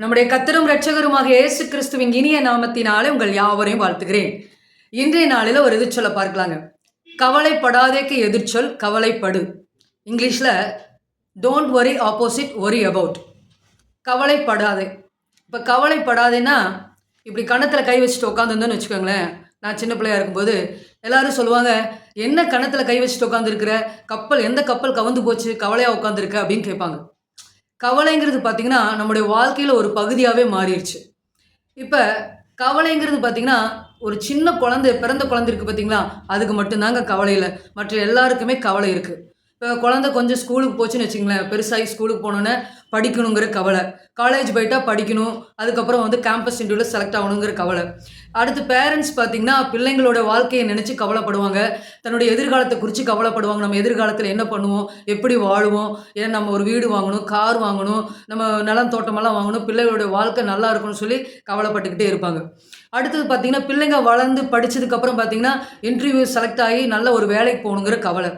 நம்முடைய கத்தரும் ரட்சகருமாக இயேசு கிறிஸ்துவின் இனிய நாமத்தினாலே உங்கள் யாவரையும் வாழ்த்துகிறேன். இன்றைய நாளில் ஒரு எதிர்ச்சொல்லை பார்க்கலாங்க. கவலைப்படாதேக்கு எதிர்ச்சொல் கவலைப்படு. இங்கிலீஷில் don't worry opposite worry about கவலைப்படாதே. இப்போ கவலைப்படாதேன்னா இப்படி கணத்தில் கை வச்சுட்டு உட்காந்துருந்தோன்னு வச்சுக்கோங்களேன். நான் சின்ன பிள்ளையா இருக்கும்போது எல்லாரும் சொல்லுவாங்க என்ன கணத்தில் கை வச்சுட்டு உட்காந்துருக்கிற கப்பல் எந்த கப்பல் கவுந்து போச்சு? கவலையாக உட்காந்துருக்க அப்படின்னு கேட்பாங்க. கவலைங்கிறது பார்த்திங்கன்னா நம்முடைய வாழ்க்கையில் ஒரு பகுதியாகவே மாறிடுச்சு. இப்போ கவலைங்கிறது பார்த்திங்கன்னா ஒரு சின்ன குழந்தை பிறந்த குழந்தை இருக்குது பார்த்தீங்களா அதுக்கு மட்டும்தாங்க கவலை இல்லை. மற்ற எல்லாருக்குமே கவலை இருக்குது இப்போ குழந்தை கொஞ்சம் ஸ்கூலுக்கு போச்சுன்னு வச்சுங்களேன் பெருசாகி ஸ்கூலுக்கு போனோன்னே படிக்கணுங்கிற கவலை. காலேஜ் போயிட்டா படிக்கணும். அதுக்கப்புறம் வந்து கேம்பஸ் இன்டர்வியூவில் செலக்ட் ஆகணுங்கிற கவலை. அடுத்து பேரண்ட்ஸ் பார்த்தீங்கன்னா பிள்ளைங்களோட வாழ்க்கையை நினச்சி கவலைப்படுவாங்க. தன்னுடைய எதிர்காலத்தை குறித்து கவலைப்படுவாங்க. நம்ம எதிர்காலத்தில் என்ன பண்ணுவோம்? எப்படி வாழுவோம்? ஏன் நம்ம ஒரு வீடு வாங்கணும் கார் வாங்கணும் நம்ம நிலம் தோட்டமெல்லாம் வாங்கணும் பிள்ளைகளோட வாழ்க்கை நல்லா இருக்கணும்னு சொல்லி கவலைப்பட்டுக்கிட்டே இருப்பாங்க. அடுத்தது பார்த்திங்கன்னா பிள்ளைங்க வளர்ந்து படித்ததுக்கப்புறம் பார்த்திங்கன்னா இன்டர்வியூ செலக்ட் ஆகி நல்ல ஒரு வேலைக்கு போகணுங்கிற கவலை.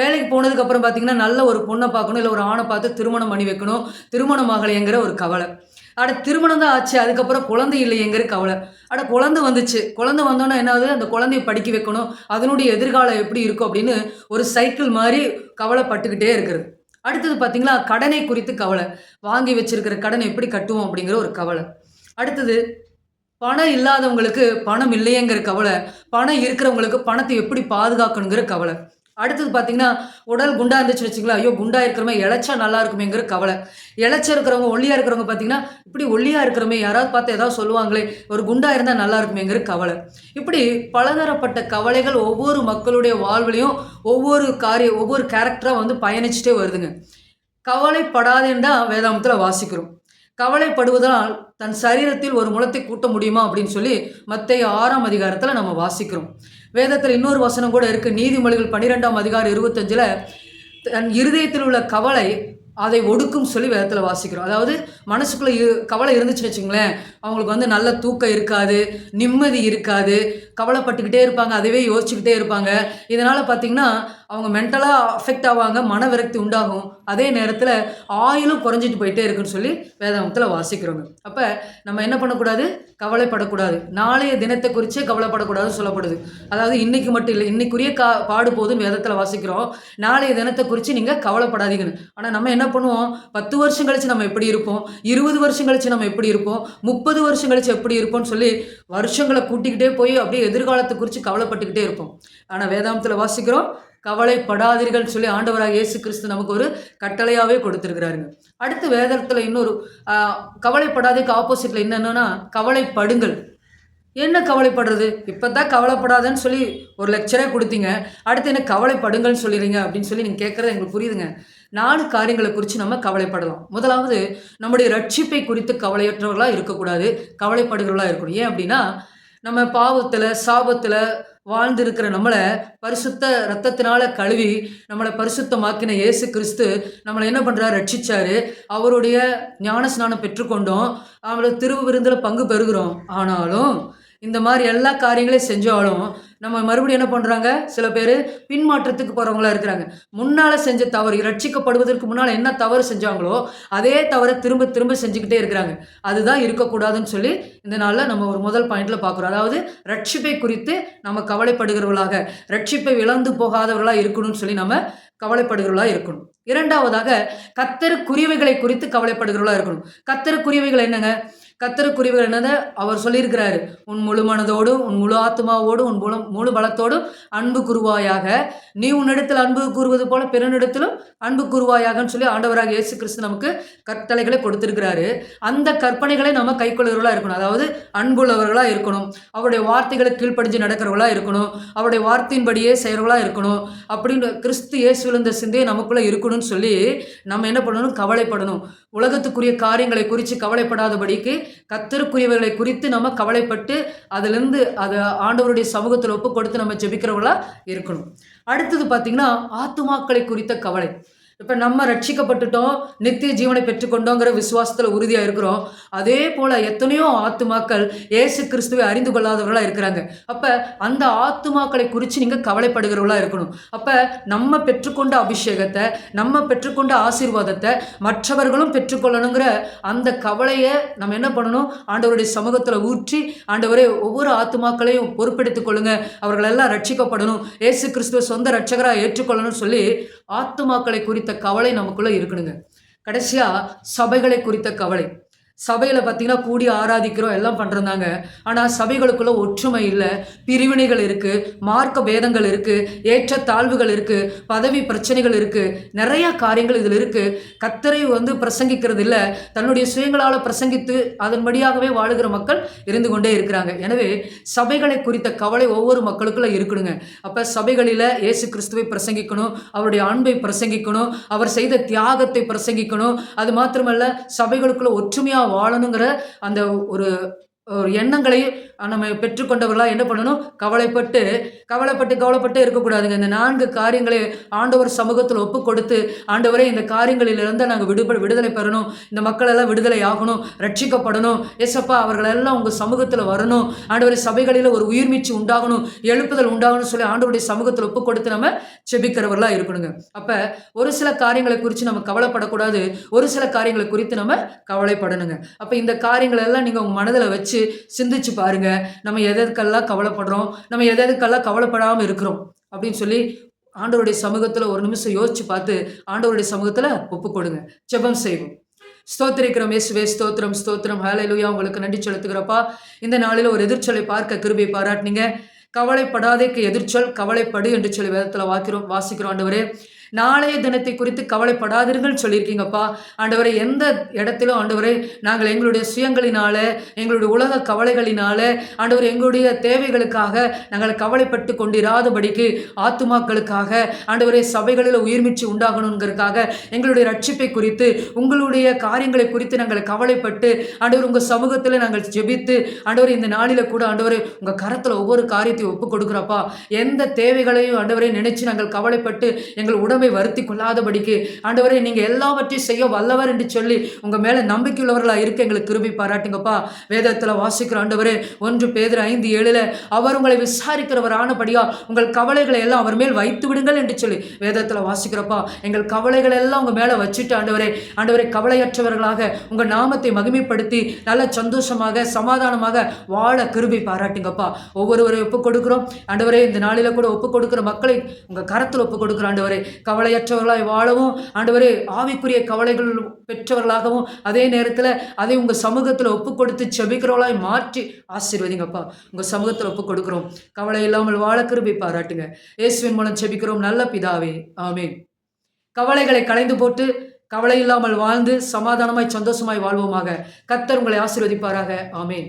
வேலைக்கு போனதுக்கப்புறம் பார்த்திங்கன்னா நல்ல ஒரு பொண்ணை பார்க்கணும் இல்லை ஒரு ஆணை பார்த்து திருமணம் பண்ணி வைக்கணும் திருமணம் ஆகலைங்கிற ஒரு கவலை. அட திருமணம் தான் ஆச்சு. அதுக்கப்புறம் குழந்தை இல்லையேங்கிற கவலை அட குழந்தை வந்துச்சு. குழந்தை வந்தோன்னா என்னாவது அந்த குழந்தைய படிக்க வைக்கணும். அதனுடைய எதிர்காலம் எப்படி இருக்கும் அப்படின்னு ஒரு சைக்கிள் மாதிரி கவலைப்பட்டுக்கிட்டே இருக்கிறது. அடுத்தது பார்த்திங்களா கடனை குறித்து கவலை. வாங்கி வச்சிருக்கிற கடன் எப்படி கட்டுவோம் அப்படிங்கிற ஒரு கவலை. அடுத்தது பணம் இல்லாதவங்களுக்கு பணம் இல்லையேங்கிற கவலை. பணம் இருக்கிறவங்களுக்கு பணத்தை எப்படி பாதுகாக்கணுங்கிற கவலை. அடுத்தது பார்த்தீங்கன்னா உடல் குண்டா இருந்துச்சு வச்சுங்களா ஐயோ குண்டா இருக்கிறமே இழைச்சா நல்லா இருக்குமேங்கிற கவலை. இழைச்ச இருக்கிறவங்க ஒல்லியாக இருக்கிறவங்க பார்த்தீங்கன்னா இப்படி ஒல்லியாக இருக்கிறமே யாராவது பார்த்து ஏதாவது சொல்லுவாங்களே ஒரு குண்டா இருந்தால் நல்லா இருக்குமேங்கிற கவலை. இப்படி பலதரப்பட்ட கவலைகள் ஒவ்வொரு மக்களுடைய வாழ்விலையும் ஒவ்வொரு காரிய ஒவ்வொரு கேரக்டராக வந்து பயணிச்சுட்டே வருதுங்க. கவலைப்படாதேன்னு தான் வேதாந்தத்தில் வாசிக்கிறோம். கவலைப்படுவதால் தன் சரீரத்தில் ஒரு முளத்தை கூட்ட முடியுமா அப்படின்னு சொல்லி மத்திய ஆறாம் அதிகாரத்தில் நம்ம வாசிக்கிறோம். வேதத்தில் இன்னொரு வசனம் கூட இருக்குது நீதிமொழிகள் பன்னிரெண்டாம் அதிகாரம் இருபத்தஞ்சில் தன் இருதயத்தில் உள்ள கவலை அதை ஒடுக்கும் சொல்லி வேதத்தில் வாசிக்கிறோம். அதாவது மனசுக்குள்ளே இரு கவலை இருந்துச்சுன்னு வச்சுங்களேன் அவங்களுக்கு வந்து நல்ல தூக்கம் இருக்காது நிம்மதி இருக்காது. கவலைப்பட்டுக்கிட்டே இருப்பாங்க அதுவே யோசிச்சுக்கிட்டே இருப்பாங்க. இதனால் பார்த்திங்கன்னா அவங்க மென்டலாக அஃபெக்ட் ஆவாங்க மன விரக்தி உண்டாகும். அதே நேரத்தில் ஆயிலும் குறைஞ்சிட்டு போயிட்டே இருக்குன்னு சொல்லி வேதாந்தத்தில் வாசிக்கிறோங்க. அப்போ நம்ம என்ன பண்ணக்கூடாது? கவலைப்படக்கூடாது. நாளைய தினத்தை குறித்தே கவலைப்படக்கூடாதுன்னு சொல்லப்படுது. அதாவது இன்றைக்கி மட்டும் இல்லை இன்றைக்குரிய கா பாடு போதும் வேதத்தில் வாசிக்கிறோம். நாளைய தினத்தை குறித்து நீங்கள் கவலைப்படாதீங்கன்னு. ஆனால் நம்ம என்ன பண்ணுவோம்? பத்து வருஷம் கழித்து நம்ம எப்படி இருப்போம்? இருபது வருஷம் கழித்து நம்ம எப்படி இருப்போம்? முப்பது வருஷம் கழித்து எப்படி இருப்போம்னு சொல்லி வருஷங்களை கூட்டிக்கிட்டே போய் அப்படியே எதிர்காலத்தை குறித்து கவலைப்பட்டுக்கிட்டே இருப்போம். ஆனால் வேதாந்தத்தில் வாசிக்கிறோம் கவலைப்படாதீர்கள் சொல்லி ஆண்டவராக இயேசு கிறிஸ்து நமக்கு ஒரு கட்டளையாகவே கொடுத்துருக்கிறாருங்க. அடுத்து வேதத்தில் இன்னொரு கவலைப்படாதேக்கு ஆப்போசிட்டில் என்னென்னா கவலைப்படுங்கள். என்ன கவலைப்படுறது? இப்போ தான் கவலைப்படாதன்னு சொல்லி ஒரு லெக்சரே கொடுத்தீங்க. அடுத்து என்ன கவலைப்படுங்கள்னு சொல்லிடுறீங்க அப்படின்னு சொல்லி நீங்கள் கேட்குறது எங்களுக்கு புரியுதுங்க. நாலு காரியங்களை குறித்து நம்ம கவலைப்படலாம். முதலாவது நம்முடைய ரட்சிப்பை குறித்து கவலையற்றவர்களாக இருக்கக்கூடாது. கவலைப்படுகிறவர்களாக இருக்கணும். ஏன் அப்படின்னா நம்ம பாவத்தில் சாபத்தில் வாழ்ந்திருக்கிற நம்மளை பரிசுத்த ரத்தத்தினால கழுவி நம்மளை பரிசுத்தமாக்கின இயேசு கிறிஸ்து நம்மளை என்ன பண்ணுறாரு ரட்சிச்சாரு. அவருடைய ஞான ஸ்நானம் பெற்றுக்கொண்டோம். அவளை திருவு விருந்தில் பங்கு பெறுகிறோம். ஆனாலும் இந்த மாதிரி எல்லா காரியங்களையும் செஞ்சாலும் நம்ம மறுபடியும் என்ன பண்ணுறாங்க சில பேர் பின்மாற்றத்துக்கு போகிறவங்களா இருக்கிறாங்க. முன்னால் செஞ்ச தவறு ரட்சிக்கப்படுவதற்கு முன்னால் என்ன தவறு செஞ்சாங்களோ அதே தவறை திரும்ப திரும்ப செஞ்சுக்கிட்டே இருக்கிறாங்க. அதுதான் இருக்கக்கூடாதுன்னு சொல்லி இந்த நாளில் நம்ம ஒரு முதல் பாயிண்டில் பார்க்குறோம். அதாவது ரட்சிப்பை குறித்து நம்ம கவலைப்படுகிறவர்களாக ரட்சிப்பை இழந்து போகாதவர்களாக இருக்கணும்னு சொல்லி நம்ம கவலைப்படுகிறவர்களாக இருக்கணும். இரண்டாவதாக கத்தருக்குரியவைகளை குறித்து கவலைப்படுகிறவர்களாக இருக்கணும். கத்தருக்குரியவைகள் என்னங்க? கத்தருக்குரியவர் என்னதை அவர் சொல்லியிருக்கிறாரு. உன் முழு மனதோடும் உன் முழு ஆத்மாவோடும் உன் முழு முழு பலத்தோடும் அன்பு குருவாயாக நீ உன்னிடத்தில் அன்பு கூறுவது போல பிறனிடத்திலும் அன்பு குருவாயாகன்னு சொல்லி ஆண்டவராக இயேசு கிறிஸ்து நமக்கு கட்டளைகளை கொடுத்திருக்கிறாரு. அந்த கற்பனைகளை நம்ம கைக்கொள்கிறவர்களாக இருக்கணும். அதாவது அன்புள்ளவர்களாக இருக்கணும். அவருடைய வார்த்தைகளை கீழ்ப்படிஞ்சு நடக்கிறவர்களாக இருக்கணும். அவருடைய வார்த்தையின்படியே செய்கிறவர்களாக இருக்கணும். அப்படின்னு கிறிஸ்து இயேசு விழுந்த சிந்தையை நமக்குள்ளே இருக்கணும்னு சொல்லி நம்ம என்ன பண்ணணும்? கவலைப்படணும். உலகத்துக்குரிய காரியங்களை குறித்து கவலைப்படாதபடிக்கு கத்தருக்குரியவர்களை குறித்து நம்ம கவலைப்பட்டு அதுலேருந்து அதை ஆண்டவருடைய சமூகத்தில் ஒப்பு கொடுத்து நம்ம ஜெபிக்கிறவங்களா இருக்கணும். அடுத்தது பார்த்திங்கன்னா ஆத்துமாக்களை குறித்த கவலை. இப்போ நம்ம ரட்சிக்கப்பட்டுட்டோம் நித்திய ஜீவனை பெற்றுக்கொண்டோங்கிற விசுவாசத்தில் உறுதியாக இருக்கிறோம். அதே போல் எத்தனையோ ஆத்துமாக்கள் ஏசு கிறிஸ்துவை அறிந்து கொள்ளாதவர்களாக இருக்கிறாங்க. அப்போ அந்த ஆத்துமாக்களை குறித்து நீங்கள் கவலைப்படுகிறவர்களாக இருக்கணும். அப்போ நம்ம பெற்றுக்கொண்ட அபிஷேகத்தை நம்ம பெற்றுக்கொண்ட ஆசீர்வாதத்தை மற்றவர்களும் பெற்றுக்கொள்ளணுங்கிற அந்த கவலையை நம்ம என்ன பண்ணணும்? ஆண்டவருடைய சமூகத்தில் ஊற்றி ஆண்டவரே ஒவ்வொரு ஆத்துமாக்களையும் பொறுப்பெடுத்துக் கொள்ளுங்க. அவர்கள் எல்லாம் ரட்சிக்கப்படணும். ஏசு கிறிஸ்துவ சொந்த ரட்சகராக ஏற்றுக்கொள்ளணும்னு சொல்லி ஆத்துமாக்களை குறித்த கவலை நமக்குள்ளே இருக்கணுங்க. கடைசியாக சபைகளை குறித்த கவலை. சபையில் பார்த்தீங்கன்னா கூடி ஆராதிக்கிறோம் எல்லாம் பண்ணுறாங்க ஆனால் சபைகளுக்குள்ள ஒற்றுமை இல்லை. பிரிவினைகள் இருக்குது மார்க்க பேதங்கள் இருக்குது ஏற்ற தாழ்வுகள் இருக்குது பதவி பிரச்சனைகள் இருக்குது நிறையா காரியங்கள் இதில் இருக்குது கத்தரை வந்து பிரசங்கிக்கிறது இல்லை. தன்னுடைய சுயங்களால் பிரசங்கித்து அதன்படியாகவே வாழுகிற மக்கள் இருந்து கொண்டே இருக்கிறாங்க. எனவே சபைகளை குறித்த கவலை ஒவ்வொரு மக்களுக்குள்ள இருக்கணுங்க. அப்போ சபைகளில் இயேசு கிறிஸ்துவை பிரசங்கிக்கணும் அவருடைய அன்பை பிரசங்கிக்கணும் அவர் செய்த தியாகத்தை பிரசங்கிக்கணும். அது மாத்திரமல்ல சபைகளுக்குள்ள ஒற்றுமையாக வாழணுங்கிற அந்த ஒரு ஒரு எண்ணங்களையும் நம்ம பெற்றுக்கொண்டவர்களாக என்ன பண்ணணும்? கவலைப்பட்டு கவலைப்பட்டு கவலைப்பட்டு இருக்கக்கூடாதுங்க. இந்த நான்கு காரியங்களை ஆண்டவர் சமூகத்தில் ஒப்பு கொடுத்து ஆண்டவரே இந்த காரியங்களிலிருந்து நாங்கள் விடுபட விடுதலை பெறணும். இந்த மக்களெல்லாம் விடுதலை ஆகணும் ரட்சிக்கப்படணும். எசப்பா அவர்களெல்லாம் உங்கள் சமூகத்தில் வரணும். ஆண்டவரை சபைகளில் ஒரு உயிர்மீச்சு உண்டாகணும் எழுப்புதல் உண்டாகணும் சொல்லி ஆண்டவருடைய சமூகத்தில் ஒப்பு கொடுத்து நம்ம செபிக்கிறவர்களாக இருக்கணுங்க. அப்போ ஒரு சில காரியங்களை குறித்து நம்ம கவலைப்படக்கூடாது. ஒரு சில காரியங்களை குறித்து நம்ம கவலைப்படணுங்க. அப்போ இந்த காரியங்களெல்லாம் நீங்கள் உங்கள் மனதில் வச்சு சிந்திச்சு பாருங்க. நம்ம எதற்கெல்லாம் கவலைப்படுறோம்? நம்ம எதற்கெல்லாம் கவலைப்படாமல் இருக்கிறோம்? அப்படின்னு சொல்லி ஆண்டவருடைய சமூகத்தில் ஒரு நிமிஷம் யோசிச்சு பார்த்து ஆண்டவருடைய சமூகத்தில் ஒப்பு கொடுங்க. ஜெபம் செய்வோம். ஸ்தோத்திரிக்கிறோம் இயேசுவே ஸ்தோத்திரம் ஸ்தோத்திரம். ஹாலையிலுயா உங்களுக்கு நன்றி செலுத்துகிறப்பா. இந்த நாளில் ஒரு எதிர்ச்சொலை பார்க்க கிருபை பாராட்டினீங்க. கவலைப்படாதேக்கு எதிர்ச்சொல் கவலைப்படு என்று சொல்லி வேதத்தில் வாக்கிறோம் வாசிக்கிறோம் ஆண்டவரே. நாளைய தினத்தை குறித்து கவலைப்படாதீர்கள் சொல்லியிருக்கீங்கப்பா. ஆண்டவரை எந்த இடத்திலும் ஆண்டவரை நாங்கள் எங்களுடைய சுயங்களினால எங்களுடைய உலக கவலைகளினால ஆண்டவர் எங்களுடைய தேவைகளுக்காக நாங்கள் கவலைப்பட்டு கொண்டிராதபடிக்கு ஆத்துமாக்களுக்காக ஆண்டவரை சபைகளில் உயிர்மிச்சு உண்டாகணுங்கிறதுக்காக எங்களுடைய ரட்சிப்பை குறித்து உங்களுடைய காரியங்களை குறித்து நாங்கள் கவலைப்பட்டு ஆண்டவர் உங்கள் சமூகத்தில் நாங்கள் ஜெபித்து ஆண்டவர் இந்த நாளில் கூட ஆண்டவர் உங்கள் கரத்தில் ஒவ்வொரு காரியத்தையும் ஒப்பு கொடுக்குறப்பா. எந்த தேவைகளையும் ஆண்டவரை நினைச்சு நாங்கள் கவலைப்பட்டு எங்கள் உடம்பு வருத்தி கொள்ளாதபடிக்கு ஆண்டவரே நீங்கள் எல்லாவற்றையும் செய்ய வல்லவர் என்று சொல்லி உங்கள் மேலே நம்பிக்கையுள்ளவர்களாக இருக்க எங்களுக்கு கிருபி பாராட்டுங்கப்பா. வேதத்தில் வாசிக்கிற ஆண்டவரே ஒன்று பேதர் ஐந்து ஏழில் அவர் உங்களை விசாரிக்கிறவர் ஆனபடியா உங்கள் கவலைகளை எல்லாம் அவர் மேல் வைத்து விடுங்கள் என்று சொல்லி வேதத்தில் வாசிக்கிறப்பா. எங்கள் கவலைகளை எல்லாம் உங்கள் மேலே வச்சுட்டு ஆண்டவரே ஆண்டவரை கவலையற்றவர்களாக உங்கள் நாமத்தை மகிமைப்படுத்தி நல்ல சந்தோஷமாக சமாதானமாக வாழ கிருபி பாராட்டுங்கப்பா. ஒவ்வொருவரை ஒப்பு கொடுக்குறோம். ஆண்டவரே இந்த நாளில் கூட ஒப்பு கொடுக்குற மக்களை உங்கள் கரத்தில் ஒப்பு கொடுக்குற ஆண்டவரே கவலையற்றவர்களாய் வாழவும் ஆண்டவரே ஆவிக்குரிய கவலைகள் பெற்றவர்களாகவும் அதே நேரத்தில் அதை உங்கள் சமூகத்தில் ஒப்பு கொடுத்து செபிக்கிறவர்களாய் மாற்றி ஆசீர்வதிங்கப்பா. உங்கள் சமூகத்தில் ஒப்பு கொடுக்குறோம் கவலை இல்லாமல் வாழ கிருபி பாராட்டுங்க. இயேசுவின் மூலம் செபிக்கிறோம். நல்ல பிதாவே. ஆமேன். கவலைகளை களைந்து போட்டு கவலை இல்லாமல் வாழ்ந்து சமாதானமாய் சந்தோஷமாய் வாழ்வோமாக. கத்தர் உங்களை ஆசீர்வதிப்பாராக. ஆமேன்.